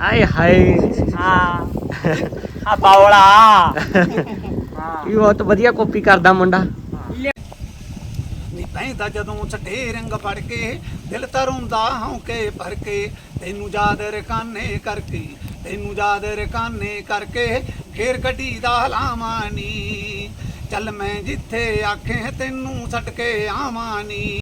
ਆਏ ਹਾਏ। ਹਾਂ। ਆ ਬਾਵਲਾ। ਹਾਂ। ਇਹ ਬਹੁਤ ਵਧੀਆ ਕਾਪੀ ਕਰਦਾ ਮੁੰਡਾ। ਨੀ ਪੈਂਦਾ ਜਦੋਂ ਛੱਡੇ ਰੰਗ ਫੜ ਕੇ ਦਿਲ ਤਰੁੰਦਾ ਹੌਕੇ ਭਰ ਕੇ ਤੈਨੂੰ ਯਾਦ ਰਕਾਨੇ ਕਰਕੇ ਤੈਨੂੰ ਯਾਦ ਰਕਾਨੇ ਕਰਕੇ ਫੇਰ ਗੱਡੀ ਦਾ ਹਲਾਵਾਂ ਨੀ। ਚੱਲ ਮੈਂ ਜਿੱਥੇ ਆਖੇ ਤੈਨੂੰ ਛੱਡ ਕੇ ਆਵਾਂ ਨੀ।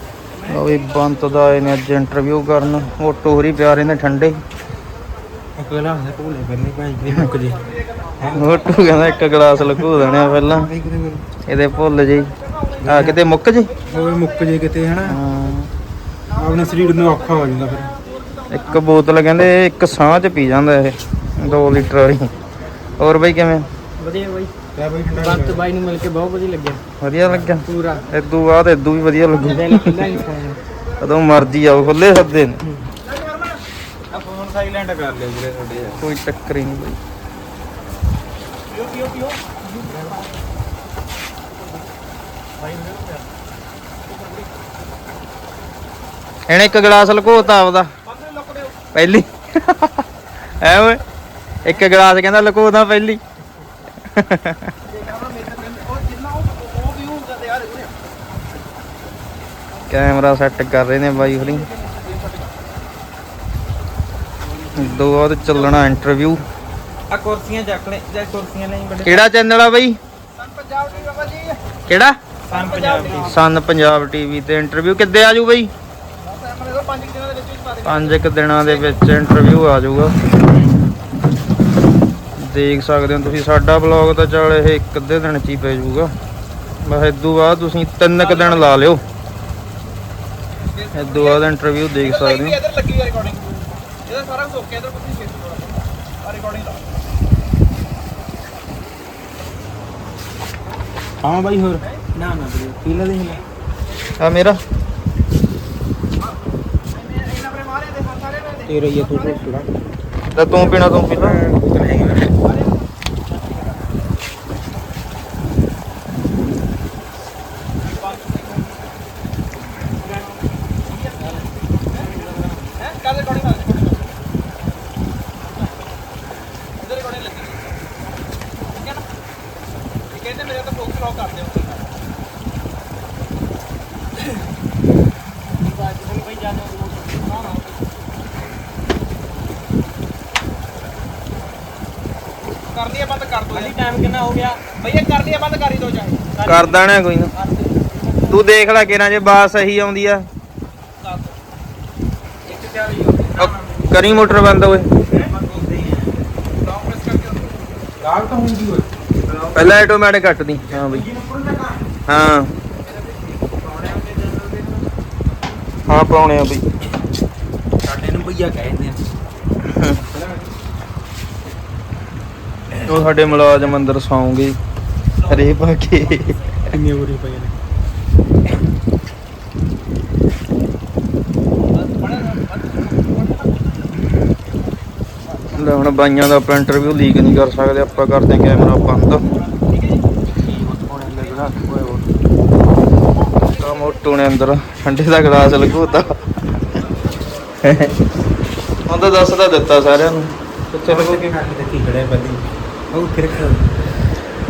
ਬੰਤ ਦਾ ਆਏ ਨੇ ਅੱਜ ਇੰਟਰਵਿਊ ਕਰਨ। ਉਹ ਟੋਰੀ ਪਿਆਰੇ ਨੇ ਠੰਡੇ। ਅਕਲਾ ਹੈ ਭੂਲੇ ਕਰਨੀ ਭਾਈ ਕਿ ਮੁੱਕ ਜੇ। ਮੋਟੂ ਕਹਿੰਦਾ ਇੱਕ ਗਲਾਸ ਲਕੂ ਦੇਣਾ ਪਹਿਲਾਂ। ਇਹਦੇ ਭੁੱਲ ਜੀ। ਆ ਕਿਤੇ ਮੁੱਕ ਜੀ? ਹੋਵੇ ਮੁੱਕ ਜੇ ਕਿਤੇ ਹਨਾ? ਹਾਂ। ਆਪਣੇ ਸਰੀਰ ਨੂੰ ਔਖਾ ਹੋ ਜਾਂਦਾ ਫਿਰ। ਇੱਕ ਬੋਤਲ ਕਹਿੰਦੇ ਇੱਕ ਸਾਹ ਚ ਪੀ ਜਾਂਦਾ ਇਹ 2 ਲੀਟਰ ਵਾਲੀ। ਹੋਰ ਬਈ ਕਿਵੇਂ? ਵਧੀਆ ਬਾਈ। ਕਿਆ ਬਈ ਠੰਡਾ ਬੰਤ ਬਾਈ ਨੂੰ ਮਿਲ ਕੇ ਬਹੁਤ ਵਧੀਆ ਲੱਗਿਆ। ਵਧੀਆ ਲੱਗਿਆ। ਪੂਰਾ। ਇਦੋਂ ਬਾਅਦ ਇਦੋਂ ਵੀ ਵਧੀਆ ਲੱਗੂ। ਦਿਲ ਖੁੱਲਾ ਹੀ ਫੋਨ ਕਦੋਂ ਮਰਜ਼ੀ ਆਓ ਖੁੱਲੇ ਸੱਦੇ ਨੇ। ਆ ਫੋਨ ਸਾਈਲੈਂਟ ਕਰ ਲਿਓ ਵੀਰੇ ਤੁਹਾਡੇ ਕੋਈ ਚੱਕਰ ਹੀ ਨਹੀਂ ਬਈ। ਇਹਨੇ ਇੱਕ ਗਲਾਸ ਲਕੋਤਾ ਆਪਦਾ। ਪਹਿਲੀ। ਐ ਓਏ। ਇੱਕ ਗਲਾਸ ਕਹਿੰਦਾ ਲਕੋਦਾ ਪਹਿਲੀ। ਕੈਮਰਾ ਸੈੱਟ ਕਰ ਰਹੇ ਨੇ ਬਾਈ ਹੋਰੀ ਦੋ ਬਾਅਦ ਚੱਲਣਾ ਇੰਟਰਵਿਊ ਆ ਕੁਰਸੀਆਂ ਚੱਕ ਲੈ ਜਾਂ ਕੁਰਸੀਆਂ ਲਈ ਬੜੇ ਕਿਹੜਾ ਚੈਨਲ ਆ ਬਾਈ? ਕਿਹੜਾ? ਸਨ ਪੰਜਾਬ ਦੀ ਸਨ ਪੰਜਾਬ ਟੀਵੀ ਤੇ ਇੰਟਰਵਿਊ ਕਿੱਦੇ ਆਜੂ ਬਾਈ? ਪੰਜ ਇੱਕ ਦਿਨਾਂ ਦੇ ਵਿੱਚ ਇੰਟਰਵਿਊ ਆ ਜਾਊਗਾ ਦੇਖ ਸਕਦੇ ਹੋ ਤੁਸੀਂ ਸਾਡਾ ਬਲੌਗ ਤਾਂ ਚੱਲ ਇਹ ਇੱਕ ਅੱਧੇ ਦਿਨ ਚ ਹੀ ਪੈ ਜਾਊਗਾ। ਬਸ ਇਦੋਂ ਬਾਅਦ ਤੁਸੀਂ ਤਿੰਨ ਕੁ ਦਿਨ ਲਾ ਲਿਓ। ਇਦੋਂ ਬਾਅਦ ਇੰਟਰਵਿਊ ਦੇਖ ਸਕਦੇ ਹੋ। ਇਧਰ ਲੱਗੀ ਹੈ ਰਿਕਾਰਡਿੰਗ ਇਹਦਾ ਸਾਰਾ ਕੁਝ ਓਕੇ ਇਧਰ ਕੁਝ ਨਹੀਂ ਆ ਰਿਕਾਰਡਿੰਗ ਲਾ ਹਾਂ ਬਾਈ ਹੋਰ? ਨਾ ਨਾ ਵੀਰੇ ਪੀਲਾ ਦੇਖ ਲੈ। ਆ ਮੇਰਾ। ਤੇਰਾ ਹੀ ਆ ਤੂੰ ਥੋੜਾ ਤਾਂ ਤੂੰ ਪੀਣਾ ਤੂੰ ਪੀ ਲੈ ਬੋਤਲ ਹੈਗੀ ਵੀਰੇ ਕਰ ਰਿਕਾਰਡਿੰਗ ਲਾ ਇਧਰ ਰਿਕਾਰਡਿੰਗ ਲੱਗੀ ਠੀਕ ਹੈ ਨਾ ਇਹ ਕਹਿੰਦੇ ਮੇਰੇ ਤਾਂ ਫੋਕਸ ਲੌਕ ਕਰ ਦਿਓ ਕਰਨੀ ਹੈ ਬੰਦ ਕਰ ਦੋ ਜੀ ਟਾਈਮ ਕਿੰਨਾ ਹੋ ਗਿਆ? ਭਈਆ ਕਰਨੀ ਹੈ ਬੰਦ ਕਰ ਹੀ ਦੋ ਚਾਹੇ। ਕਰ ਦੇਣਾ ਕੋਈ ਨਾ। ਤੂੰ ਦੇਖ ਲੈ ਕਿਹਨਾਂ ਜੇ ਬਾਤ ਸਹੀ ਆਉਂਦੀ ਆ। ਕਰੀ ਮੋਟਰ ਬੰਦ ਓਏ। ਗਾਲ ਤਾਂ ਹੁੰਦੀ ਓਏ। ਪਹਿਲਾਂ ਆਟੋਮੈਟਿਕ ਕੱਟਦੀ। ਹਾਂ ਬਈ। ਹਾਂ। ਹਾਂ ਪਾਉਣੇ ਆ ਬਈ। ਸਾਡੇ ਨੂੰ ਭਈਆ ਕਹਿੰਦੇ ਆ। ਉਹ ਸਾਡੇ ਮੁਲਾਜ਼ਮ ਅੰਦਰ ਸੌਂਗੇ। ਹਰੇ ਪਾ ਕੇ। ਕਿੰਨੇ ਬੁਰੀ ਪਏ ਨੇ। ਲੈ ਹੁਣ ਬਾਈਆਂ ਦਾ ਆਪਾਂ ਇੰਟਰਵਿਊ ਲੀਕ ਨਹੀਂ ਕਰ ਸਕਦੇ ਆਪਾਂ ਕਰਦੇ ਕੈਮਰਾ ਬੰਦ। ਤਾਂ ਮੋਟੂ ਨੇ ਅੰਦਰ ਠੰਡੇ ਦਾ ਗਲਾਸ ਲਗੂਤਾ। ਹੁਣ ਤਾਂ ਦੱਸ ਤਾਂ ਦਿੱਤਾ ਸਾਰਿਆਂ ਨੂੰ। ਕਿੱਥੇ ਲੱਗੂ? ਕੇ ਕੱਟ ਤੇ ਕੀ ਖੜੇ ਬੱਦੀ? ਉਹ ਫਿਰ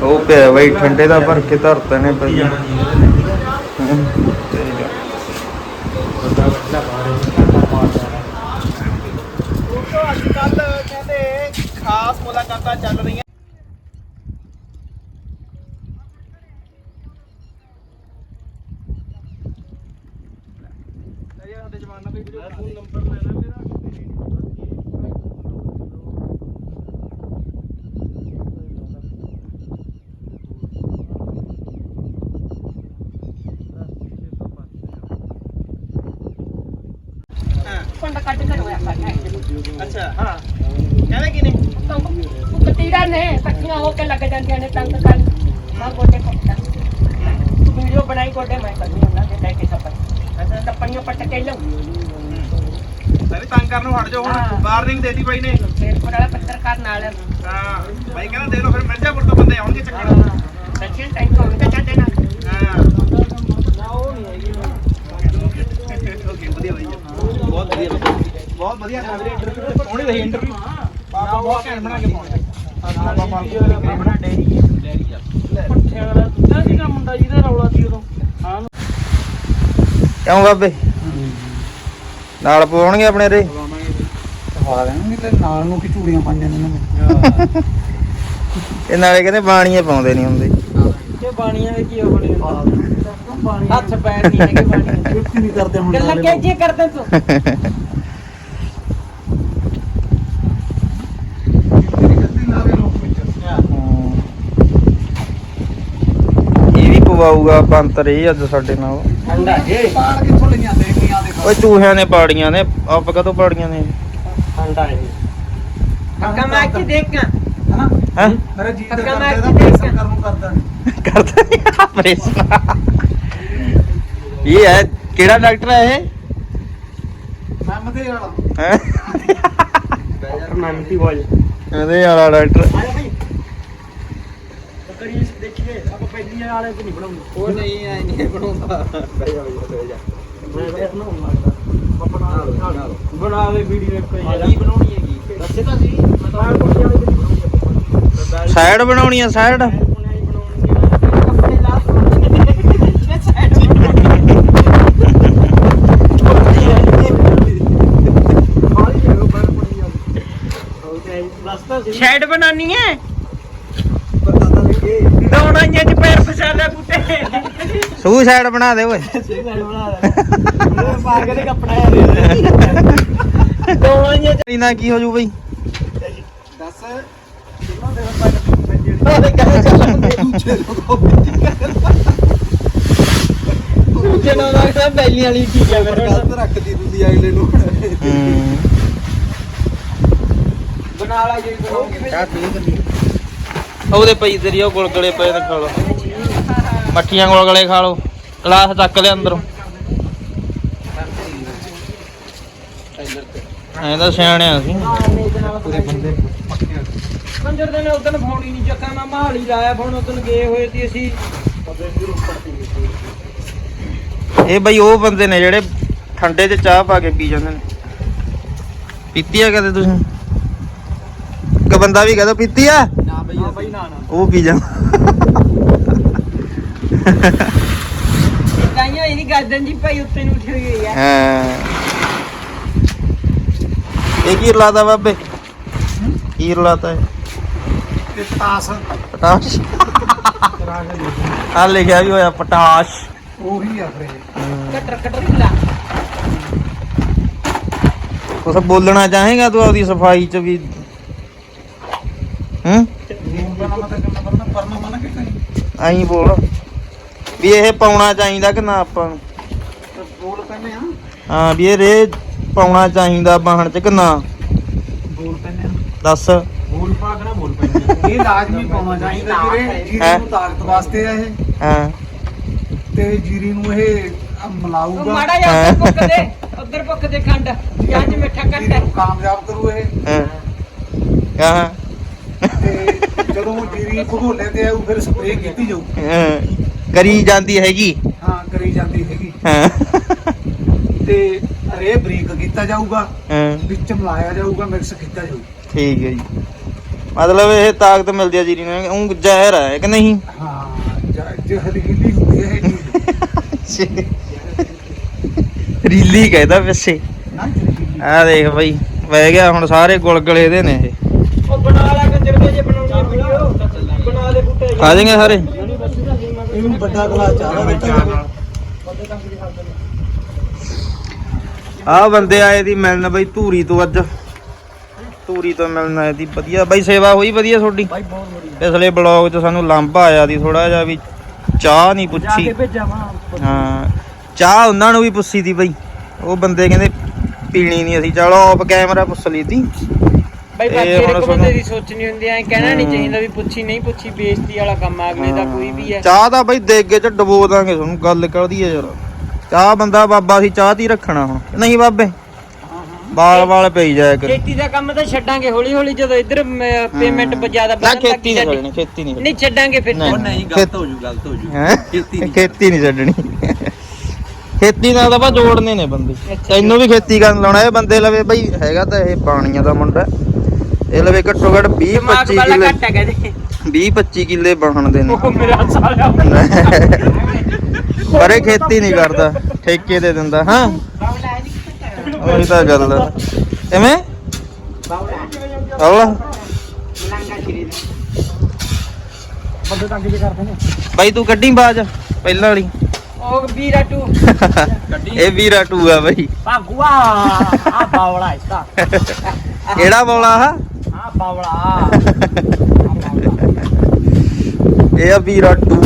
ਉਹ ਪਿਆ ਬਈ ਠੰਡੇ ਦਾ ਭਰ ਕੇ ਧਰਤੇ ਨੇ ਪਈ ਖਾਸ ਮੁਲਾਕਾਤਾਂ ਚੱਲ ਰਹੀਆਂ ਇਹ ਸਾਡੇ ਜਵਾਨ ਪੰਡ ਕੱਢ ਕੇ ਹੋਇਆ ਕਰਨਾ ਅੱਛਾ ਹਾਂ ਕਹਿੰਦੇ ਕੀ ਨੇ ਕੁੱਤੀੜਾ ਨੇ ਇਕੱਠੀਆਂ ਹੋ ਕੇ ਲੱਗ ਜਾਂਦੀਆਂ ਨੇ ਤੰਗ ਕਰਨ ਮਾਂ ਗੋਡੇ ਪੱਟਾ ਵੀਡੀਓ ਬਣਾਈ ਗੋਡੇ ਮੈਂ ਕਰਨੀ ਉਹਨਾਂ ਦੇ ਲੈ ਕੇ ਸਪਰ ਅਸਾਂ ਤਾਂ ਪਈਆਂ ਪੱਟ ਕੇ ਲਉ ਸਾਰੇ ਤੰਗ ਕਰਨ ਨੂੰ ਹਟ ਜਾਓ। ਹੁਣ ਵਾਰਨਿੰਗ ਦੇਤੀ ਬਾਈ ਨੇ ਫੇਸਬੁੱਕ ਵਾਲਾ ਪੱਤਰਕਾਰ ਨਾਲ ਹਾਂ ਬਾਈ ਕਹਿੰਦਾ ਦੇ ਲਓ ਫਿਰ ਮਿਰਜ਼ਾਪੁਰ ਤੋਂ ਬੰਦੇ ਆਉਣਗੇ ਚੱਕਣ ਸੱਚੀ ਟਾਈਮ ਤੋਂ ਉਹਦੇ ਚਾਹਤੇ ਨਾਲ ਹਾਂ ਓਕੇ ਵਧੀਆ ਬਾਈ ਬਹੁਤ ਵਧੀਆ ਬਹੁਤ ਵਧੀਆ ਲੱਗ। ਰਿਹਾ ਇੰਟਰਵਿਊ ਸੋਹਣੀ ਰਹੀ ਇੰਟਰਵਿਊ ਬਾਬਾ ਬਹੁਤ ਘੈਂਟ ਬਣਾ ਕੇ ਪਾਉਂਦਾ। ਬਾਬਾ ਮਾਲਕ ਬਣਾ ਡੇਰੀ ਪੱਠਿਆਂ ਵਾਲਾ ਦੁੱਧਾ ਸੀਗਾ ਮੁੰਡਾ ਜਿਹਦਾ ਰੌਲਾ ਸੀ ਉਦੋਂ। ਹਾਂ। ਕਿਉਂ ਬਾਬੇ? ਨਾਲ ਪਾਉਣਗੇ ਆਪਣੇ ਰੇ? ਖਵਾ ਦੇਣਗੇ ਤੇ ਨਾਲ ਨੂੰ ਕੀ ਚੂੜੀਆਂ ਪਾਈਆਂ ਨੇ ਇਹਨਾਂ ਨੇ ਇਹ ਨਾਲੇ ਕਹਿੰਦੇ ਬਾਣੀਏ ਪਾਉਂਦੇ ਨਹੀਂ ਹੁੰਦੇ। ਤੇ ਬਾਣੀਆਂ ਦੇ ਕੀ ਬਣੇ? ਹੱਥ ਪੈਰ ਨਹੀਂ ਹੈਗੇ ਬਾਣੀਆਂ ਕੁਝ ਨਹੀਂ ਕਰਦੇ ਹੁਣ ਗੱਲਾਂ ਨਾਲੇ ਕਿਹਜੇ ਕਰਦੇ ਤੂੰ? ਇਹ ਵੀ ਪਵਾਊਗਾ ਪੰਤਰ ਇਹ ਅੱਜ ਸਾਡੇ ਨਾਲ। ਠੰਡਾ ਜੇ। ਪਾੜ ਕਿੱਥੋਂ ਲਈਆਂ ਦੇਖੀਆਂ ਦੇ ਓਏ ਚੂਹਿਆਂ ਨੇ ਪਾੜੀਆਂ ਨੇ ਆਪ ਕਦੋਂ ਪਾੜੀਆਂ ਨੇ ਠੰਡਾ ਹੈ ਪੱਕਾ ਮੈਂ ਕੀ ਦੇਖਾਂ ਹਨਾ? ਹੈ? ਮੇਰੇ ਜੀ ਪੱਕਾ ਮੈਂ ਕਰਦਾ ਕੀ ਦੇਖ ਕਰਨ ਨੂੰ ਕਰਦਾ। ਕਰਦਾ ਨਹੀਂ ਆਪਰੇਸ਼ਨ ਇਹ ਹੈ? ਕਿਹੜਾ ਡਾਕਟਰ ਹੈ ਇਹ? ਮੈਂ ਵਾਲਾ। ਹੈ? ਮਨਤੀ ਬੋਲ ਇਹਦੇ ਵਾਲਾ ਡਾਕਟਰ। ਕਰੀ ਦੇਖੀਏ ਆਪਾਂ ਪਹਿਲੀ ਵਾਲੇ ਤੇ ਨਹੀਂ ਬਣਾਉਂਦੇ। ਉਹ ਨਹੀਂ ਐ ਨਹੀਂ ਬਣਾਉਂਦਾ। ਬਈ ਬਈ ਬਈ ਜਾ ਮੈਂ ਬਣਾਉਂਦਾ ਬਣਾ ਲਓ ਬਣਾ ਦੇ ਵੀਡੀਓ ਇੱਕ ਕੀ ਬਣਾਉਣੀ ਹੈਗੀ। ਦੱਸੇ ਤਾਂ ਸੀ। ਮੈਂ ਤਾਂ ਕੋਠੇ ਵਾਲੇ ਤੇ ਨਹੀਂ ਬਣਾਉਂਦਾ। ਸਾਈਡ ਬਣਾਉਣੀ ਆ ਸਾਈਡ ਕੱਪੜੇ ਲਾ ਸ਼ੈਡ ਬਣਾਨੀ ਹੈ ਦੋਣਾ ਇੰਜ ਚ ਪੈਰ ਫਸਾ ਲੈ ਬੁੱਤੇ ਸੂ ਸਾਈਡ ਬਣਾ ਦੇ ਓਏ। ਪਾ ਕੇ ਤੇ ਕੱਪੜਾ ਆ ਦੋਣਾ ਇੰਜ ਇਹਨਾਂ ਕੀ ਹੋ ਜੂ ਬਈ? ਦੱਸ। ਚਲੋ ਲੱਗਦਾ ਬੈਲੀ ਵਾਲੀ ਠੀਕ ਹੈ ਫਿਰ ਗਲਤ ਰੱਖਦੀ ਤੁਸੀਂ ਅਗਲੇ ਨੂੰ। ਹੂੰ। ਬਣਾ ਲਾ ਜੇ ਬਣਾਉਂਗੇ ਉਹਦੇ ਪਈ ਤੇਰੀ ਉਹ ਗੁਲਗਲੇ ਪਏ ਨੇ ਖਾ ਲਓ। ਮੱਠੀਆਂ ਗੁਲਗਲੇ ਖਾ ਲਓ। ਗਲਾਸ ਚੱਕ ਲਿਆ ਅੰਦਰੋਂ। ਐਂ ਤਾਂ ਸਿਆਣਿਆ ਸੀ ਪੂਰੇ ਬੰਦੇ ਕੰਜਰ ਦੇ ਨੇ ਉਦੋਂ ਫੋਨ ਹੀ ਨਹੀਂ ਚੱਕਾ ਮੈਂ ਮਾਲੀ ਲਾਇਆ ਫੋਨ ਉਦੋਂ ਗਏ ਹੋਏ ਸੀ ਅਸੀਂ। ਇਹ ਬਈ ਉਹ ਬੰਦੇ ਨੇ ਜਿਹੜੇ ਠੰਡੇ 'ਚ ਚਾਹ ਪਾ ਕੇ ਪੀ ਜਾਂਦੇ ਨੇ। ਪੀਤੀ ਆ ਕਦੇ ਤੁਸੀਂ? ਇੱਕ ਬੰਦਾ ਵੀ ਕਹਦਾ ਪੀਤੀ ਆ? ਨਾ ਬਈ ਬਈ ਨਾ ਨਾ। ਉਹ ਪੀ ਜਾਂਦਾ ਕਾਈਆਂ ਇਹ ਨਹੀਂ ਗਰਦਨ ਜੀ ਭਾਈ ਉੱਤੇ ਨੂੰ ਉੱਠੀ ਹੋਈ ਹੈ ਹਾਂ। ਇਹ ਕੀ ਰਲਾਤਾ ਬਾਬੇ? ਕੀ ਰਲਾਤਾ ਹੈ ਤਾਸ ਪਟਾਸ਼? ਆ ਲਿਖਿਆ ਵੀ ਹੋਇਆ ਪਟਾਸ਼। ਉਹੀ ਆ ਫਿਰ। ਕਟਰ ਕਟਰ ਲਾ। ਕੁਛ ਬੋਲਣਾ ਚਾਹੇਗਾ ਤੂੰ ਆਪਦੀ ਸਫ਼ਾਈ ਚ ਵੀ? ਹੂੰ? ਐਂ ਬੋਲ। ਵੀ ਇਹ ਪਾਉਣਾ ਚਾਹੀਦਾ ਕਿ ਨਾ ਆਪਾਂ ਨੂੰ? ਬੋਲ ਪੈਨੇ ਆ ਹਾਂ ਵੀ ਇਹ ਰੇ ਪਾਉਣਾ ਚਾਹੀਦਾ ਬਾਹਣ ਚ ਕਿ ਨਾ? ਬੋਲ ਪੈਨੇ ਆ ਦੱਸ। ਬੋਲ ਪਾ ਕੇ ਨਾ ਬੋਲ ਪੈਨੇ ਇਹ ਲਾਜ਼ਮੀ ਪਾਉਣਾ ਚਾਹੀਦਾ ਵੀਰੇ ਜੀਰੀ ਹੈਂ? ਨੂੰ ਤਾਕਤ ਵਾਸਤੇ ਆ ਇਹ ਹਾਂ? ਤੇ ਜੀਰੀ ਨੂੰ ਇਹ ਮਲਾਊਗਾ ਮਾੜਾ ਜਿਹਾ ਪੁੱਕ ਦੇ ਉੱਧਰ ਪੁੱਕ ਦੇ ਖੰਡ। ਜਾਂ ਚ ਮਿੱਠਾ ਘੱਟ। ਹੈ ਕਾਮਯਾਬ ਕਰੂ ਇਹ। ਹਾਂ? ਕਹਾਂ? ਤੇ ਜਦੋਂ ਉਹ ਜੀਰੀ ਭਗੋਲੇ ਤੇ ਆਊ ਫਿਰ ਸਪਰੇਅ ਕੀਤੀ ਜਾਊ। ਹਾਂ, ਕਰੀ ਜਾਂਦੀ ਹੈਗੀ। ਹਾਂ ਕਰੀ ਜਾਂਦੀ ਹੈਗੀ। ਹਾਂ। ਤੇ ਰੇ ਬਰੀਕ ਕੀਤਾ ਜਾਊਗਾ ਹਾਂ। ਵਿੱਚ ਮਿਲਾਇਆ ਜਾਊਗਾ ਮਿਕਸ ਕੀਤਾ ਜਾਊ। ਠੀਕ ਹੈ ਜੀ। ਮਤਲਬ ਇਹ ਤਾਕਤ ਮਿਲਦੀ ਹੈ ਜੀਰੀ ਨੂੰ ਉਹ ਜ਼ਹਿਰ ਹੈ ਕਿ ਨਹੀਂ? ਹਾਂ ਜ- ਜ਼ਹਿਰੀਲੀ ਹੁੰਦੀ ਹੈ ਇਹ ਚੀਜ਼। ਰੀਲੀ ਕਹਿੰਦਾ ਵੈਸੇ। ਨਾ ਜ਼ਹਿਰੀਲੀ ਆ ਦੇਖ ਬਈ ਵਹਿ ਗਿਆ ਹੁਣ ਸਾਰੇ ਗੁਲਗਲੇ ਇਹਦੇ ਨੇ ਇਹ। ਉਹ ਬਣਾ ਲਾ। ਕੰਜਰ ਦੇ ਜੇ ਬਣਾਉਣੀ ਹੈ ਵੀਡੀਓ ਬਣਾ ਦੇ ਬੂਟੇ। ਆ ਜਾਣਗੇ ਸਾਰੇ? ਇਹਨੂੰ ਵੱਡਾ ਗਲਾ ਚਾਹ ਆ ਬੰਦੇ ਆਏ ਦੀ ਮਿਲਣ ਬਈ ਧੂਰੀ ਤੋਂ ਅੱਜ। ਧੂਰੀ ਤੋਂ ਮਿਲਣ ਆਏ ਦੀ ਵਧੀਆ। ਬਈ ਸੇਵਾ ਹੋਈ ਵਧੀਆ ਤੁਹਾਡੀ? ਬਾਈ ਬਹੁਤ ਵਧੀਆ। ਪਿਛਲੇ ਬਲੌਗ 'ਚ ਸਾਨੂੰ ਲਾਂਭਾ ਆਇਆ ਦੀ ਥੋੜਾ ਜਿਹਾ ਵੀ ਚਾਹ ਨਹੀਂ ਪੁੱਛੀ। ਹਾਂ ਚਾਹ ਉਹਨਾਂ ਨੂੰ ਵੀ ਪੁੱਛੀ ਦੀ ਬਈ। ਉਹ ਬੰਦੇ ਕਹਿੰਦੇ ਪੀਣੀ ਨਹੀਂ ਅਸੀਂ। ਚਲੋ ਆਫ ਕੈਮਰਾ ਪੁੱਛ ਲਈ ਤੀ। ਬਾਈ ਬਾਕੀ ਹੁਣ ਸੁਣੋ। ਬੰਦੇ ਦੀ ਸੋਚਣੀ ਹੁੰਦੀ ਐ ਕਹਿਣਾ ਨਹੀਂ। ਚਾਹੀਦਾ ਵੀ ਪੁੱਛੀ ਨਹੀਂ ਪੁੱਛੀ ਬੇਇੱਜ਼ਤੀ ਵਾਲਾ ਕੰਮ ਆ ਅਗਲੇ ਦਾ ਕੋਈ ਵੀ ਐ ਚਾਹ ਤਾਂ ਬਈ ਦੇਗੇ ਚ ਡਬੋ ਦਾਂਗੇ ਤੁਹਾਨੂੰ ਗੱਲ ਕਰਦੀ ਹੈ ਯਾਰ। ਚਾਹ ਬੰਦਾ ਬਾਬਾ ਸੀ ਚਾਹ ਤੀ ਰੱਖਣਾ ਹੁਣ ਨਹੀਂ ਬਾਬੇ? ਬਾਲ ਬਾਲ ਪਈ ਜਾਇਆ ਕਰ। ਖੇਤੀ ਦਾ ਕੰਮ ਤਾਂ ਛੱਡਾਂਗੇ ਹੌਲੀ ਹੌਲੀ ਜਦੋਂ ਇੱਧਰ ਪੇਮੈਂਟ ਜ਼ਿਆਦਾ ਨਾ ਵਧਣ ਲੱਗ ਖੇਤੀ ਨਹੀਂ ਜਾਂਦੀ ਛੱਡਣੀ ਖੇਤੀ ਨਹੀਂ ਨਹੀਂ ਛੱਡਾਂਗੇ ਫਿਰ ਨਹੀਂ। ਗਲਤ ਹੋ ਜੂ ਗਲਤ ਹੋ ਜੂ। ਹੈ? ਖੇਤੀ ਨਹੀਂ ਖੇਤੀ ਨਹੀਂ ਛੱਡਣੀ। ਖੇਤੀ ਨਾਲ ਤਾਂ ਬਾ ਜੋੜਨੇ ਨੇ ਬੰਦੇ। ਤੈਨੂੰ ਵੀ ਖੇਤੀ ਕਰਨ ਲਾਉਣਾ ਇਹ ਬੰਦੇ ਲਵੇ ਬਈ ਹੈਗਾ ਤਾਂ ਇਹ ਪਾਣੀਆਂ ਦਾ ਮੁੰਡਾ। ਇਹ ਲਵੇ ਘੱਟੋ ਘੱਟ 20 ਦਿਮਾਗ 25 ਵਾਲਾ ਕਿੱਲੇ। ਘੱਟ ਹੈ ਕਹਿੰਦੇ 20 25 ਕਿੱਲੇ ਬਣਦੇ ਨੇ। ਉਹ ਮੇਰਾ ਸਾਲਿਆ ਪਰ ਖੇਤੀ ਨਹੀਂ ਕਰਦਾ ਠੇਕੇ ਦੇ ਦਿੰਦਾ ਹਾਂ। ਉਹੀ ਤਾਂ ਗੱਲ ਬੰਦੇ ਜੇ ਕਰਦੇ ਨੇ ਬਾਈ ਤੂੰ ਕੱਢੀ ਬਾਜ ਪਹਿਲਾਂ ਵਾਲੀ। ਉਹ ਵੀਰਾ ਟੂ। ਇਹ ਵੀਰਾ ਟੂ ਆ ਬਾਈ। ਭਾਗੂਆ ਆ ਬਾਵਲਾ ਇਸਦਾ ਕਿਹੜਾ ਬੋਲਾ ਆ? ਇਹ ਆ ਵੀਰਾ ਟੂ।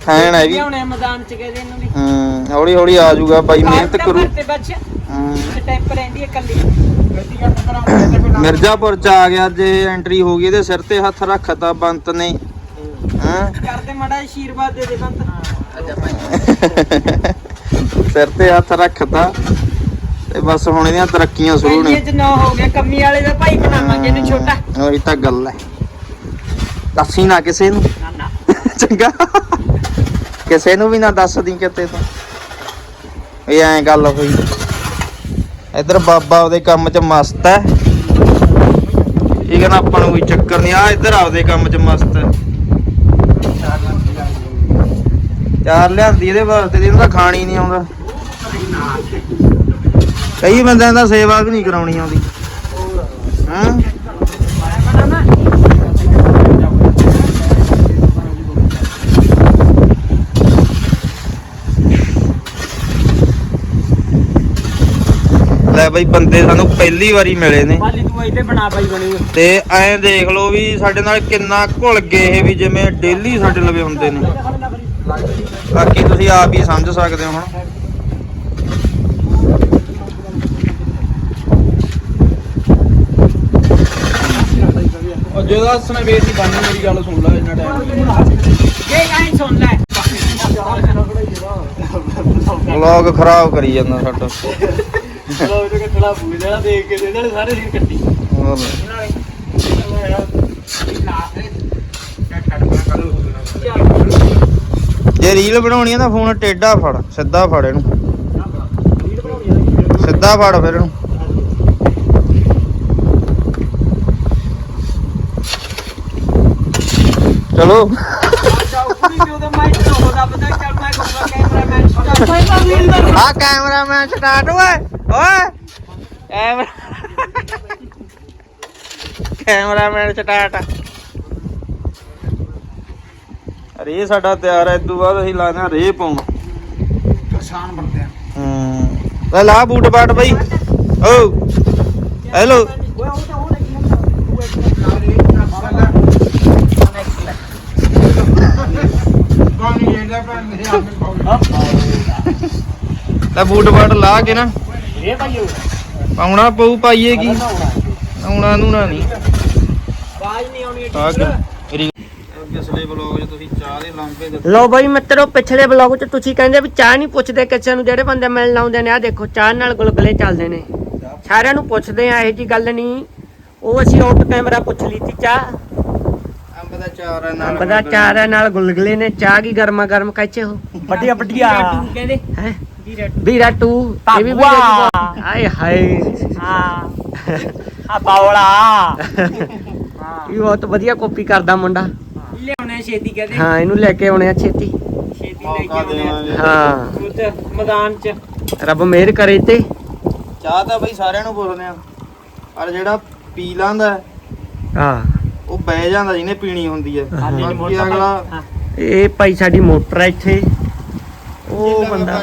ਫੈਨ ਹੈ ਵੀ ਲਿਆਉਣੇ ਮੈਦਾਨ ਚ ਕਹਿੰਦੇ ਇਹਨੂੰ ਵੀ ਹੂੰ ਹੌਲੀ ਹੌਲੀ ਆ ਜਾਊਗਾ ਬਾਈ ਮਿਹਨਤ ਕਰੂ। ਤੇ ਬੱਚ। ਹੂੰ। ਰਹਿੰਦੀ ਹੈ ਕੱਲੀ ਮਿਰਜ਼ਾਪੁਰ ਚ ਆ ਗਿਆ ਜੇ ਐਂਟਰੀ ਹੋ ਗਈ ਇਹਦੇ ਸਿਰ ਤੇ ਹੱਥ ਰੱਖਤਾ ਬੰਤ ਨੇ। ਹਾਂ? ਕਰਦੇ ਮੜਾ ਆਸ਼ੀਰਵਾਦ ਦੇ ਦੇ ਬੰਤ। ਸਿਰ ਤੇ ਹੱਥ ਰੱਖਤਾ। ਤੇ ਬਸ ਹੁਣ ਇਹਦੀਆਂ ਤਰੱਕੀਆਂ ਸ਼ੁਰੂ ਨੇ। ਨਾ ਹੋ ਗਿਆ ਕੰਮੀ ਵਾਲੇ ਦਾ ਭਾਈ ਬਣਾਵਾਂਗੇ ਇਹਨੂੰ ਛੋਟਾ। ਉਹੀ ਤਾਂ ਗੱਲ ਹੈ। ਦੱਸੀ ਨਾ ਕਿਸੇ ਨੂੰ। ਨਾ ਨਾ। ਚੰਗਾ। ਕਿਸੇ ਨੂੰ ਵੀ ਨਾ ਦੱਸ ਦੀ ਕਿਤੇ ਤੂੰ। ਇਹ ਐਂ ਗੱਲ ਹੋਈ। ਇਧਰ ਬਾਬਾ ਉਹਦੇ ਕੰਮ 'ਚ ਮਸਤ ਹੈ। ਇਹ ਕਹਿੰਦਾ ਆਪਾਂ ਨੂੰ ਕੋਈ ਚੱਕਰ ਨਹੀਂ। ਆ ਇੱਧਰ ਆਪਦੇ ਕੰਮ 'ਚ ਮਸਤ। ਹੈ ਚਾਰ ਲਿਆਂਦੀ ਇਹਦੇ ਵਾਸਤੇ ਇਹਨੂੰ ਤਾਂ ਖਾਣੀ ਨਹੀਂ ਆਉਂਦਾ। ਕਈ ਬੰਦਿਆਂ ਦਾ ਸੇਵਾ ਵੀ ਨਹੀਂ ਕਰਾਉਣੀ ਆਉਂਦੀ। ਹਾਂ? ਲੈ ਬਈ ਬੰਦੇ ਸਾਨੂੰ ਪਹਿਲੀ ਵਾਰੀ ਮਿਲੇ ਨੇ। ਬਾਲੀ ਤੂੰ ਇੱਥੇ ਬਣਾ ਪਾਈ ਬਣੀ ਹੋਈ। ਤੇ ਐਂ ਦੇਖ ਲਓ ਵੀ ਸਾਡੇ ਨਾਲ ਕਿੰਨਾ ਘੁਲ ਗਏ ਇਹ ਵੀ ਜਿਵੇਂ ਡੇਲੀ ਸਾਡੇ ਲਵੇ ਹੁੰਦੇ ਨੇ। ਬਾਕੀ ਤੁਸੀਂ ਆਪ ਹੀ ਸਮਝ ਸਕਦੇ ਹੋ ਹੁਣ। ਉਹ ਜਦੋਂ ਹੱਸਣਾ ਬੇਇੱਜ਼ਤੀ ਬਣਨੀ ਮੇਰੀ ਗੱਲ ਸੁਣ ਲੈ ਇੰਨਾ ਟਾਈਮ ਇਹ ਐਂ ਸੁਣ ਲੈ। ਵਲੌਗ ਖਰਾਬ ਕਰੀ ਜਾਂਦਾ ਸਾਡਾ। ਚਲੋ ਇਹਨੂੰ ਕਿਥੜਾ ਬੂਝ ਦੇਣਾ ਦੇਖ ਕੇ ਇਹਨਾਂ ਨੇ ਸਾਰੇ ਦਿਨ ਕੱਟੀ। ਹੋਰ। ਜੇ ਰੀਲ ਬਣਾਉਣੀ ਆ ਤਾਂ ਫੋਨ ਟੇਢਾ ਫੜ ਸਿੱਧਾ ਫੜ ਇਹਨੂੰ। ਸਿੱਧਾ ਫੜ ਫਿਰ ਇਹਨੂੰ ਚਲੋ ਚੌਕੜੀ ਵੀ ਉਹਦੇ ਮਾਈਕ ਤੋਂ ਹੋਦਾ ਪਤਾ ਚੱਲ ਮੈਂ ਕੋਲ ਕੈਮਰਾਮੈਨ ਸਟਾਰਟ ਆ ਕੈਮਰਾਮੈਨ ਸਟਾਰਟ ਓਏ ਓਏ। Camera cameraman start. ਰੇ ਸਾਡਾ ਤਿਆਰ ਹੈ ਇਦੋਂ ਬਾਅਦ ਅਸੀਂ ਲਾਣਾ ਰੇ ਪਾਉਣਾ ਕਿਸਾਨ ਬਣਦੇ ਆ। ਹੂੰ। ਲੈ ਲਾ ਬੂਟ ਬਾਟ ਬਈ। ਓ। ਹੈਲੋ। ਲੈ ਬੂਟ ਬਾਟ ਲਾ ਕੇ ਨਾ। ਇਹ ਭਾਈਓ ਪਾਉਣਾ ਪਊ ਪਾਈਏ ਕੀ? ਆਉਣਾ ਨੂੰ ਨਾ ਨਹੀਂ। ਆਵਾਜ਼ ਨਹੀਂ ਆਉਣੀ ਆ ਕੇ ਮੇਰੀ ਪਿਛਲੇ ਬਲੌਗ 'ਚ ਤੁਸੀਂ ਚਾਹ ਦੇ ਲਾਂਬੇ ਦਿੱਤੇ ਲੋ ਬਈ ਮਿੱਤਰੋ ਪਿਛਲੇ ਬਲੌਗ 'ਚ ਤੁਸੀਂ ਕਹਿੰਦੇ ਵੀ ਚਾਹ ਨਹੀਂ ਪੁੱਛਦੇ ਕਿਸੇ ਨੂੰ ਜਿਹੜੇ ਬੰਦੇ ਮਿਲਣ ਆਉਂਦੇ ਨੇ ਆ ਦੇਖੋ ਚਾਹ ਨਾਲ ਗੁਲਗੁਲੇ ਚੱਲਦੇ ਨੇ। ਸਾਰਿਆਂ ਨੂੰ ਪੁੱਛਦੇ ਆ ਇਹੋ ਜੀ ਗੱਲ ਨਹੀਂ। ਉਹ ਅਸੀਂ ਆਊਟ ਕੈਮਰਾ ਪੁੱਛ ਲਈ ਤੀ ਚਾਹ। ਦਾ ਚਾਰ ਹੈ ਨਾਲ ਅੰਬ ਦਾ ਚਾਰ ਹੈ ਨਾਲ ਗੁਲਗੁਲੇ ਨੇ ਚਾਹ ਕੀ ਗਰਮਾ ਗਰਮ ਕਾਚੇ ਹੋ ਵੱਡੀਆਂ ਵੱਡੀਆਂ ਕਹਿੰਦੇ। ਹੈ? ਵੀਰਾ ਵੀਰਾ ਟੂ ਇਹ ਵੀ ਵੀਰਾ ਟੂ ਹਾਏ ਹਾਏ। ਹਾਂ ਆ ਬਾਵਲਾ ਇਹ ਬਹੁਤ ਵਧੀਆ ਕਾਪੀ ਕਰਦਾ ਮੁੰਡਾ। ਲਿਆਉਣੇ ਛੇਤੀ ਕਹਦੇ। ਹਾਂ ਇਹਨੂੰ ਲੈ ਕੇ ਆਉਣੇ ਆ ਛੇਤੀ। ਛੇਤੀ ਲੈ ਕੇ ਆਉਣੇ ਆ। ਹਾਂ। ਉਹ ਤੇ ਮੈਦਾਨ ਚ। ਰੱਬ ਮਿਹਰ ਕਰੇ ਤੇ। ਚਾਹ ਤਾਂ ਬਈ ਸਾਰਿਆਂ ਨੂੰ ਬੋਲਦੇ ਆ ਪਰ ਜਿਹੜਾ ਪੀ ਲਾਂਦਾ ਹੈ, ਹਾਂ। ਉਹ ਬਹਿ ਜਾਂਦਾ ਜਿਹਨੇ ਪੀਣੀ ਹੁੰਦੀ ਹੈ। ਹਾਲੇ ਨੀ ਬਾਕੀ ਮੋਟਰ ਅਗਲਾ ਹਾਂ। ਇਹ ਭਾਈ ਸਾਡੀ ਮੋਟਰ ਹੈ ਇੱਥੇ। ਉਹ ਬੰਦਾ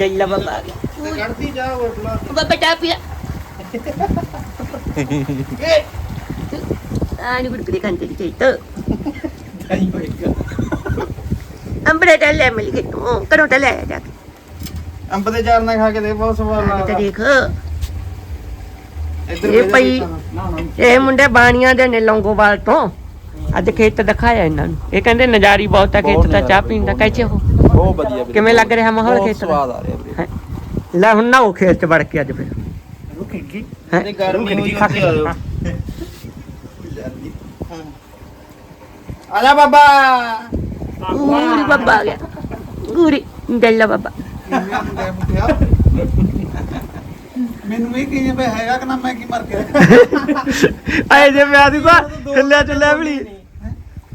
ਗੈਲਾ ਬੰਦਾ ਆ ਗਿਆ। ਕੱਢਦੀ ਜਾ ਉਹ ਬਲਾ ਬਾਬਾ ਚਾਹ ਪੀਆ। ਆ ਨੀ ਗੁੜ ਕੰਤੇ ਦੀ ਤੇ ਨਹੀਂ ਹੋਏਗਾ ਅੰਬਰੇ ਤੇ ਲੈ ਮਿਲ ਗਈ ਤੂੰ ਕਰੋ ਤੇ ਲੈ ਜਾ ਕੇ। ਅੰਬ ਦੇ ਚਾਰ ਖਾ ਕੇ ਦੇ ਬਹੁਤ ਸਵਾਦ ਤੇ ਲੱਗਦਾ। ਦੇਖ। ਇਹ ਪਈ- ਇਹ ਮੁੰਡੇ ਬਾਣੀਆਂ ਦੇ ਨੇ ਲੌਂਗੋਵਾਲ ਤੋਂ। ਅੱਜ ਖੇਤ ਦਿਖਾਇਆ ਇਹਨਾਂ ਨੂੰ। ਇਹ ਕਹਿੰਦੇ ਨਜ਼ਾਰੀ ਬਹੁਤ ਆ ਖੇਤ ਦਾ ਚਾਹ ਪੀਣ ਦਾ। ਕੈਚੇ ਹੋ ਬਹੁਤ ਵਧੀਆ ਵੀਰੇ ਕਿਵੇਂ ਲੱਗ ਰਿਹਾ ਮਾਹੌਲ ਖੇਤ ਦਾ? ਸਵਾਦ ਆ ਰਿਹਾ ਵੀਰੇ। ਲੈ ਹੁਣ ਨਾ ਉਹ ਖੇਤ ਚ ਵੜ ਕੇ ਅੱਜ ਫਿਰ। ਗਰਮੀ ਹੋਈ ਉੱਥੇ ਆ। ਜਾ ਬਾਬਾ। ਗੂਰੀ ਬਾਬਾ। ਆ ਗਿਆ। ਗੂਰੀ। ਡੱਲਾ ਬਾਬਾ। ਕਿਵੇਂ ਮੁੰਡੇ ਮੁੰਡਿਆ ਮੈਨੂੰ ਵੀ ਕੀ ਵੀ ਹੈਗਾ ਕਿ ਨਾ ਮੈਂ ਕੀ ਮਰ ਗਿਆ? ਆਏ ਜੇ ਮੈਂ ਦੀ ਤਾਂ ਹਿੱਲਿਆ ਚੱਲਿਆ ਵੀ। ਨਹੀਂ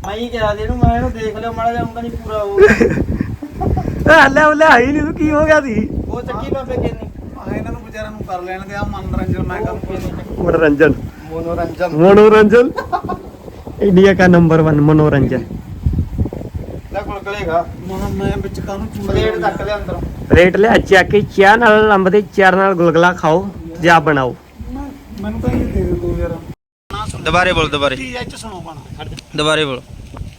ਮੈਂ ਹੀ ਕਿਹਾ ਦੇ ਇਹਨੂੰ ਮੈਂ ਇਹਨੂੰ ਦੇਖ ਲਿਆ ਮਾੜਾ ਜਿਹਾ ਹੁੰਦਾ ਨਹੀਂ ਪੂਰਾ ਉਹ ਹੱਲੇ ਹੱਲੇ ਆਈ ਨਹੀਂ ਤੂੰ ਕੀ ਹੋ ਗਿਆ ਸੀ? ਉਹ ਚੱਕੀ ਬਾਬੇ ਕਿੰਨੀ? ਆ ਇਹਨਾਂ ਨੂੰ ਵਿਚਾਰਿਆਂ ਨੂੰ ਕਰ ਲੈਣ ਦੇ ਆ ਮਨੋਰੰਜਨ ਮੈਂ ਕਰੂੰ। ਮਨੋਰੰਜਨ। ਮਨੋਰੰਜਨ। ਮਨੋਰੰਜਨ। ਇੰਡੀਆ ਦਾ ਨੰਬਰ 1 ਮਨੋਰੰਜਨ। ਲੈ ਗੁਲਗਲੇਗਾ ਮਨ ਮੈਂ ਵਿੱਚ ਕਾਹਨੂੰ ਚੂੜੇ ਪਲੇਟ ਤੱਕ ਦੇ ਅੰਦਰੋਂ। ਪਲੇਟ ਲਿਆ ਚੱਕ ਕੇ ਚਾਹ ਨਾਲ ਅੰਬ ਦੇ ਚਾਰ ਨਾਲ ਗੁਲਗਲਾ ਖਾਓ ਜਾਂ ਬਣਾਓ। ਮੈਂ- ਮੈਨੂੰ ਤਾਂ ਇਹ ਦੇ ਦੇ ਯਾਰ। ਦੁਬਾਰੇ ਬੋਲ ਦੁਬਾਰੇ। ਟੀਐਚ ਸੁਣੋ ਗਾਣਾ ਦੁਬਾਰੇ ਬੋਲ।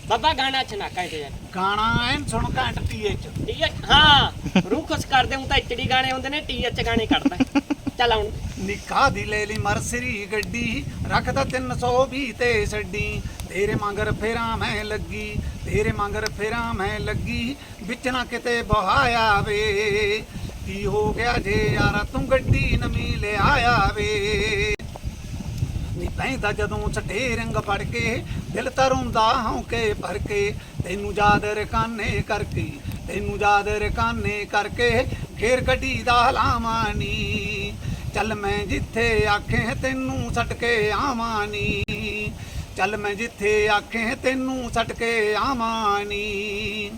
ਬਾਬਾ ਗਾਣਾ ਚਨਾ ਕਹਿੰਦੇ ਯਾਰ। ਗਾਣਾ ਐਨ ਸੁਣ ਘੰਟ ਟੀਐਚ ਠੀਕ ਹੈ ਹਾਂ। ਰੂਹ ਖੁਸ਼ ਕਰਦੇ ਹੁਣ ਤਾਂ ਐਚਡੀ ਗਾਣੇ ਹੁੰਦੇ ਨੇ ਟੀਐਚ ਗਾਣੇ ਕੱਢਦਾ। ਚੱਲ ਹੁਣ ਨਿੱਕਾ ਦੀ ਲੈ ਲਈ ਮਰਸਰੀ ਗੱਡੀ, ਰੱਖਦਾ 320 ਤੇ ਛੱਡੀ। ਤੇਰੇ ਮੰਗਰ ਫੇਰਾਂ ਮੈਂ ਲੱਗੀ, ਤੇਰੇ ਮੰਗਰ ਫੇਰਾਂ ਮੈਂ ਲੱਗੀ, ਵਿੱਚ ਨਾ ਕਿਤੇ ਬਹਾਇਆ ਵੇ ਕੀ ਹੋ ਗਿਆ ਜੇ ਯਾਰਾ ਤੂੰ ਗੱਡੀ ਨਵੀਂ ਲਿਆਇਆ ਵੇ? ਨੀ ਪੈਂਦਾ ਜਦੋਂ ਛੱਡੇ ਰੰਗ ਫੜ ਕੇ, ਦਿਲ ਤਰੁੰਦਾ ਹੌਕੇ ਭਰ ਕੇ। ਤੈਨੂੰ ਯਾਦ ਰਕਾਨੇ ਕਰਕੇ, ਤੈਨੂੰ ਯਾਦ ਰਕਾਨੇ ਕਰਕੇ, ਫੇਰ ਗੱਡੀ ਦਾ ਹਲਾਵਾਂ ਨੀ। ਚੱਲ ਮੈਂ ਜਿੱਥੇ ਆਖੇ ਤੈਨੂੰ ਛੱਡ ਕੇ ਆਵਾਂ ਨੀ। ਚੱਲ ਮੈਂ ਜਿੱਥੇ ਆਖੇ ਤੈਨੂੰ ਛੱਡ ਕੇ ਆਵਾਂ ਨੀ।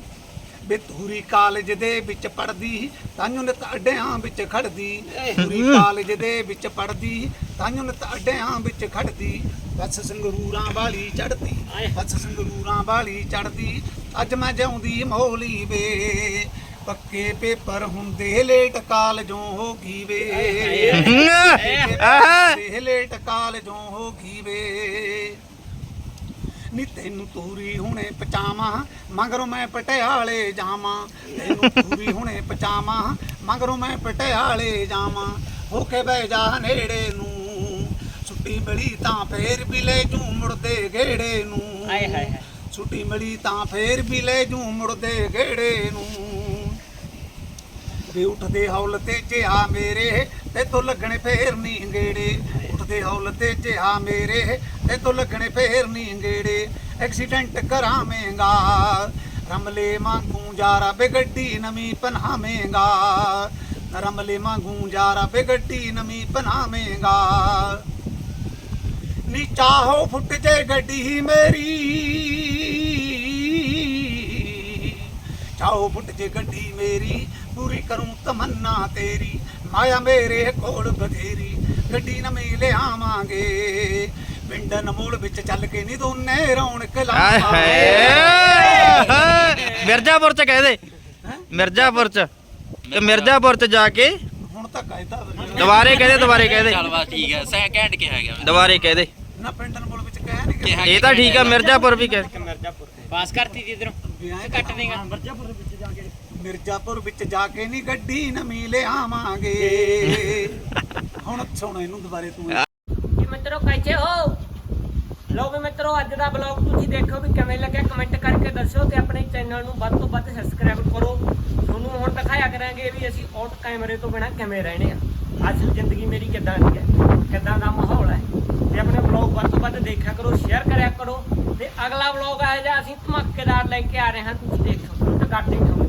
ਬੇਤੂਰੀ ਕਾਲਜ ਦੇ ਵਿੱਚ ਪੜਦੀ ਤਾਂਯੂ ਨਿਤ ਅੱਡਿਆਂ ਵਿੱਚ ਖੜਦੀ ਪੂਰੀ ਕਾਲਜ ਦੇ ਵਿੱਚ ਪੜਦੀ ਤਾਂਯੂ ਨਿਤ ਅੱਡਿਆਂ ਵਿੱਚ ਖੜਦੀ ਬੱਸ ਸੰਗਰੂਰਾਂ ਵਾਲੀ ਚੜਦੀ ਬੱਸ ਸੰਗਰੂਰਾਂ ਵਾਲੀ ਚੜਦੀ ਅੱਜ ਮੈਂ ਜਾਉਂਦੀ ਮੋਲੀ ਵੇ ਪੱਕੇ ਪੇਪਰ ਹੁੰਦੇ ਲੇਟ ਕਾਲਜੋਂ ਹੋ ਗਈ ਵੇ ਹੁੰਦੇ ਲੇਟ ਕਾਲਜੋਂ ਹੋ ਗਈ ਵੇ ਨੀ ਤੈਨੂੰ ਤੂਰੀ ਹੁਣੇ ਪਚਾਵਾਂ ਮਗਰੋਂ ਮੈਂ ਪਟਿਆਲੇ ਜਾਵਾਂ। ਤੈਨੂੰ ਤੂਰੀ ਹੁਣੇ ਪਚਾਵਾਂ ਮਗਰੋਂ ਮੈਂ ਪਟਿਆਲੇ ਜਾਵਾਂ। ਹੋ ਕੇ ਬਹਿ ਜਾ ਨੇੜੇ ਨੂੰ ਛੁੱਟੀ ਮਿਲੀ ਤਾਂ ਫੇਰ ਵੀ ਲੈ ਜੂ ਮੁੜਦੇ ਗੇੜੇ ਨੂੰ। ਆਏ ਹਾਏ ਹਾਏ। ਛੁੱਟੀ ਮਿਲੀ ਤਾਂ ਫੇਰ ਵੀ ਲੈ ਜੂ ਮੁੜਦੇ ਗੇੜੇ ਨੂੰ। ਵੇ ਉੱਠਦੇ ਹੌਲ ਤੇ ਜਿਹਾ ਮੇਰੇ, ਤੇ ਤੋਂ ਲੱਗਣੇ ਫੇਰ ਨੀ ਗੇੜੇ ਉੱਠਦੇ ਹੌਲ ਤੇ ਜਿਹਾ ਮੇਰੇ, ਤੇ ਤੋਂ ਲੱਗਣੇ ਫੇਰ ਨੀ ਗੇੜੇ ਐਕਸੀਡੈਂਟ ਕਰਾਂ ਕਰਾਵੇਂਗਾ ਰਮਲੇ ਵਾਂਗੂ ਜਾਰਾ ਬੇਗੱਡੀ ਨਵੀਂ ਪਨਾਵੇਂਗਾ ਰਮਲੇ ਵਾਂਗੂ ਜਾਰਾ ਬੇਗੱਡੀ ਨਵੀਂ ਪਨਾਵੇਂਗਾ ਨੀ ਚਾਹੋ ਫੁੱਟ ਜੇ ਗੱਡੀ ਮੇਰੀ, ਚਾਹੋ ਫੁੱਟ ਜੇ ਗੱਡੀ ਮੇਰੀ ਪੂਰੀ ਕਰੂੰ ਤਮੰਨਾ ਤੇਰੀ ਮਾਇਆ ਮੇਰੇ ਕੋਲ ਬਥੇਰੀ ਗੱਡੀ ਨਵੀਂ ਲਿਆਵਾਂਗੇ। ਪਿੰਡ ਨਮੂਲ ਵਿੱਚ ਚੱਲ ਕੇ ਨੀ ਦੋਨੇ ਰੌਣਕ ਲਾਵਾਂਗੇ ਮਿਰਜ਼ਾਪੁਰ ਚ ਕਹਿ ਦੇ ਮਿਰਜ਼ਾਪੁਰ ਚ ਤੇ ਮਿਰਜ਼ਾਪੁਰ ਚ ਜਾ ਕੇ ਹੁਣ ਤਾਂ ਕਹਿਤਾ। ਦੁਬਾਰੇ ਕਹਿ ਦੇ ਦੁਬਾਰੇ ਕਹਿ ਦੇ। ਚੱਲ ਠੀਕ ਹੈ ਸਹਿ ਘੈਂਟ ਕਿਹਾ ਗਿਆ। ਦੁਬਾਰੇ ਕਹਿ ਦੇ। ਨਾ ਪਿੰਡ ਨਮੂਲ ਵਿੱਚ ਕਹਿ ਨਹੀਂ ਕਿਹਾ ਇਹ ਤਾਂ ਠੀਕ ਆ ਮਿਰਜ਼ਾਪੁਰ ਵੀ ਕਹਿ ਪਾਸ ਕਰਤੀ ਜੀ ਇਧਰੋਂ। ਕੱਟ ਦੇਗਾ। ਮਿਰਜ਼ਾਪੁਰ ਵਿੱਚ ਜਾ ਕੇ। ਨਹੀਂ ਗੱਡੀ ਨਵੀਂ ਲਿਆਵਾਂਗੇ। ਹੁਣ ਸੁਣ ਇਹਨੂੰ ਦੁਬਾਰੇ ਤੂੰ। ਜੀ ਮਿੱਤਰੋ ਕੈਸੇ ਹੋ? ਲੋ ਵੀ ਮਿੱਤਰੋ, ਅੱਜ ਦਾ ਬਲੌਗ ਤੁਸੀਂ ਦੇਖੋ ਵੀ ਕਿਵੇਂ ਲੱਗਿਆ। ਕਮੈਂਟ ਕਰਕੇ ਦੱਸੋ ਤੇ ਆਪਣੇ ਚੈਨਲ ਨੂੰ ਵੱਧ ਤੋਂ ਵੱਧ ਸਬਸਕ੍ਰਾਈਬ ਕਰੋ। ਤੁਹਾਨੂੰ ਹੁਣ ਦਿਖਾਇਆ ਕਰਾਂਗੇ ਵੀ ਅਸੀਂ ਆਊਟ ਕੈਮਰੇ ਤੋਂ ਬਿਨਾ ਕਿਵੇਂ ਰਹਿਣੇ ਆ। ਅਸਲ ਜ਼ਿੰਦਗੀ ਮੇਰੀ ਕਿੱਦਾਂ ਦੀ ਹੈ, ਕਿੱਦਾਂ ਦਾ ਮਾਹੌਲ ਹੈ। ਤੇ ਆਪਣੇ ਬਲੌਗ ਵੱਧ ਤੋਂ ਵੱਧ ਦੇਖਿਆ ਕਰੋ ਸ਼ੇਅਰ ਕਰਿਆ ਕਰੋ। ਤੇ ਅਗਲਾ ਬਲੌਗ ਆਇਆ ਜਾਂ ਅਸੀਂ ਧਮਾਕੇਦਾਰ ਲੈ ਕੇ ਆ ਰਹੇ ਹਾਂ, ਤੁਸੀਂ ਦੇਖੋ ਤੇ ਗਾਟੇ ਖਾਣੀਆਂ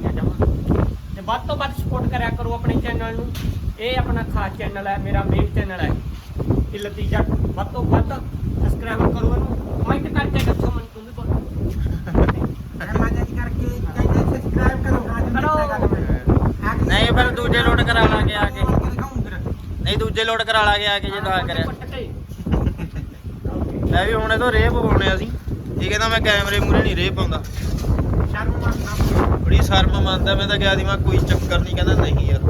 ਵੱਧ ਤੋਂ ਵੱਧ ਸਪੋਰਟ ਕਰਿਆ ਕਰੋ ਆਪਣੇ ਚੈਨਲ ਨੂੰ। ਇਹ ਆਪਣਾ ਖਾਸ ਚੈਨਲ ਹੈ ਮੇਰਾ ਮੇਨ ਚੈਨਲ ਹੈ। ਇਹ ਲਤੀਜਾ ਵੱਧ ਤੋਂ ਵੱਧ ਸਬਸਕ੍ਰਾਈਬ ਕਰੋ ਇਹਨੂੰ। ਕਮੈਂਟ ਕਰਕੇ ਦੱਸੋ ਮੈਨੂੰ ਤੁਸੀਂ ਕੋਲ ਨਹੀਂ ਫਿਰ ਦੂਜੇ ਲੋਡ ਕਰਾ ਲਾਂਗੇ ਆ ਕੇ। ਨਹੀਂ ਦੂਜੇ ਲੋਡ ਕਰਾ ਲਾਂਗੇ ਆ ਕੇ ਜੇ ਤਾਂ ਕਰਿਆ। ਮੈਂ ਵੀ ਹੁਣ ਇਹ ਤੋਂ ਰੇਪ ਪਾਉਣੇ ਅਸੀਂ। ਇਹ ਕਹਿੰਦਾ ਮੈਂ ਕੈਮਰੇ ਮੂਰੇ ਨਹੀਂ ਰੇਪ ਪਾਉਂਦਾ ਸ਼ਰਮ ਮੰਨਦਾ ਮੈਂ ਤਾਂ ਕਿਹਾ ਸੀ ਕੋਈ ਚੱਕਰ ਨਹੀਂ ਕਹਿੰਦਾ ਨਹੀਂ ਯਾਰ।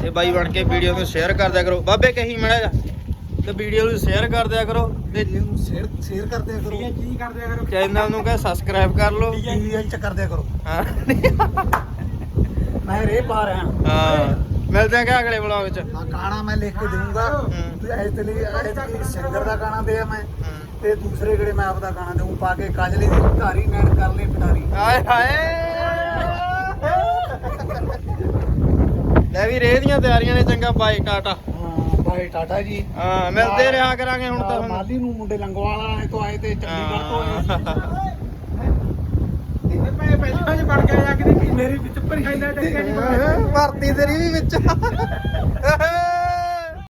ਤੇ ਬਾਈ ਬਣ ਕੇ ਵੀਡੀਓ ਨੂੰ ਸ਼ੇਅਰ ਕਰ ਦਿਆ ਕਰੋ। ਬਾਬੇ ਕਹੀ ਮੜਾ ਜਾ ਤੇ ਵੀਡੀਓ ਨੂੰ ਸ਼ੇਅਰ ਕਰ ਦਿਆ ਕਰੋ। ਤੇ ਨੂੰ ਸ਼ੇਅਰ ਸ਼ੇਅਰ ਕਰ ਦਿਆ ਕਰੋ। ਜੀ ਕਰ ਦਿਆ ਕਰੋ। ਚੈਨਲ ਨੂੰ ਕਹੇ ਸਬਸਕ੍ਰਾਈਬ ਕਰ ਲਓ। ਜੀ ਚ ਕਰ ਦਿਆ ਕਰੋ। ਹਾਂ। ਮੈਂ ਰੇ ਪਾ ਰਿਹਾ। ਹਾਂ। ਮਿਲਦੇ ਆਂ ਕਿ ਅਗਲੇ ਵਲੌਗ ਚ। ਗਾਣਾ ਮੈਂ ਲਿਖ ਕੇ ਦਊਂਗਾ। ਤੇ ਇਸ ਲਈ ਸਿੰਗਰ ਦਾ ਗਾਣਾ ਦੇ ਮੈਂ। ਤੇ ਦੂਸਰੇ ਜਿਹੜੇ ਮੈਂ ਆਪਦਾ ਗਾਣਾ ਦੇਉਂ ਪਾ ਕੇ ਕਾਜਲੀ ਦੀ ਧਾਰੀ ਨੈਣ ਕਰ ਲਈ ਪਿਟਾਰੀ। ਹਾਏ ਹਾਏ! ਲੈ ਵੀ ਰੇਹ ਦੀਆਂ ਤਿਆਰੀਆਂ ਨੇ ਚੰਗਾ ਬਾਈ ਟਾਟਾ। ਭਾਈ ਟਾਟਾ ਜੀ। ਹਾਂ ਮਿਲਦੇ ਰਿਹਾ ਕਰਾਂਗੇ ਹੁਣ ਤਾਂ ਮਾਲੀ ਨੂੰ ਮੁੰਡੇ ਲੰਗਵਾਲਾ ਆਏ ਤੋਂ ਆਏ ਤੇ ਚੰਡੀਗੜ੍ਹ ਤੋਂ ਆਏ ਮੈਂ ਪਹਿਲਾਂ ਗਿਆ ਜਾ ਕੇ ਮੇਰੀ ਵਿੱਚ ਭਰੀ ਜਾਂਦਾ ਟੱਕਿਆ ਨਹੀਂ ਭਰਤੀ ਤੇਰੀ ਵੀ ਵਿੱਚ।